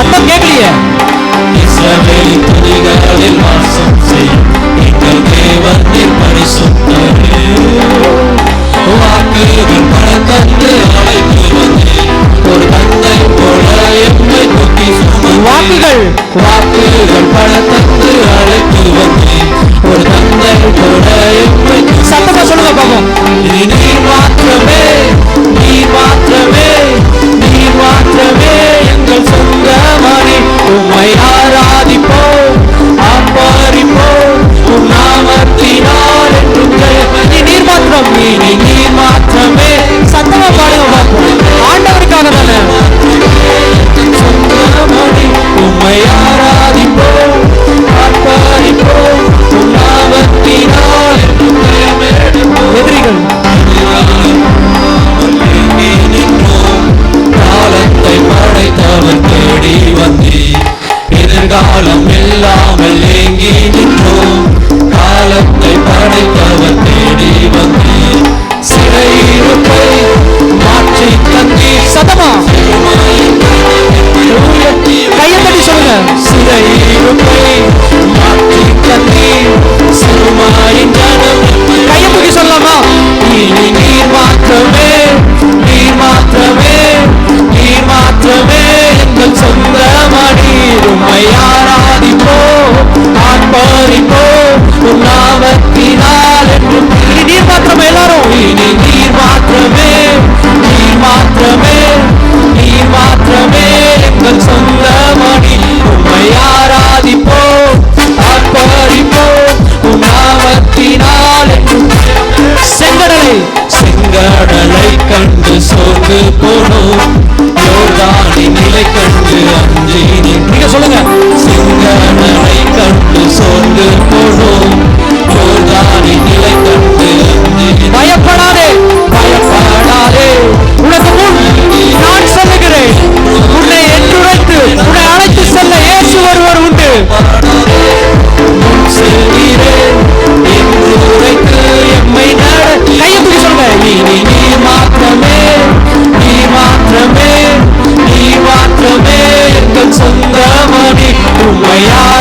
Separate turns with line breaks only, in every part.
சத்தம் கேட்கலையே.
இஸ்ரவேலின் துதிகளில் வாசம் செய்யும் எங்கள் தேவன் நீர் பரிசுத்தரே. வாக்குகள் பல தந்து அழைத்து வந்தேன் ஒரு தந்தை போல எம்மை தூக்கி சுமந்தேன்
வாக்குகள்.
வாக்குகள் பல தந்து அழைத்து வந்தேன் ஒரு தந்தை போல எம்மை தூக்கி
சத்தமா சொல்லுங்க பாப்போம்
காலம் இல்லாமல் ஏங்கி நின்றோம். காலத்தை படைத்தவர் சிறையிருப்பை உண்மையாராதிப்போ தந்தீர் உன்னா
செங்கடலை
கண்டு சோர்ந்து போனோம் யோர்தானி நிலை கண்டு அஞ்சி
நீங்க சொல்லுங்க.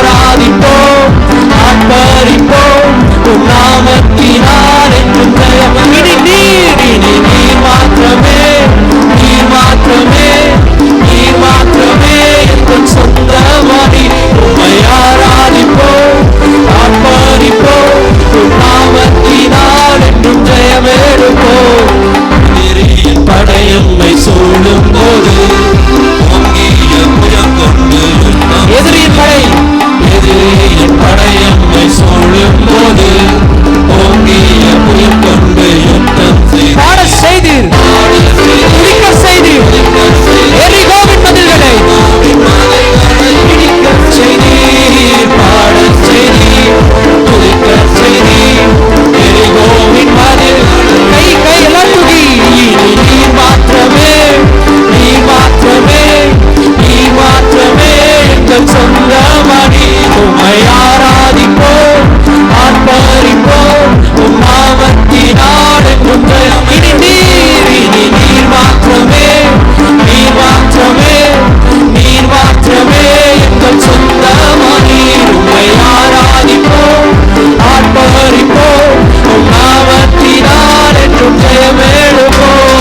ஆராதிப்போம் ஆட்பரிப்போம் உன்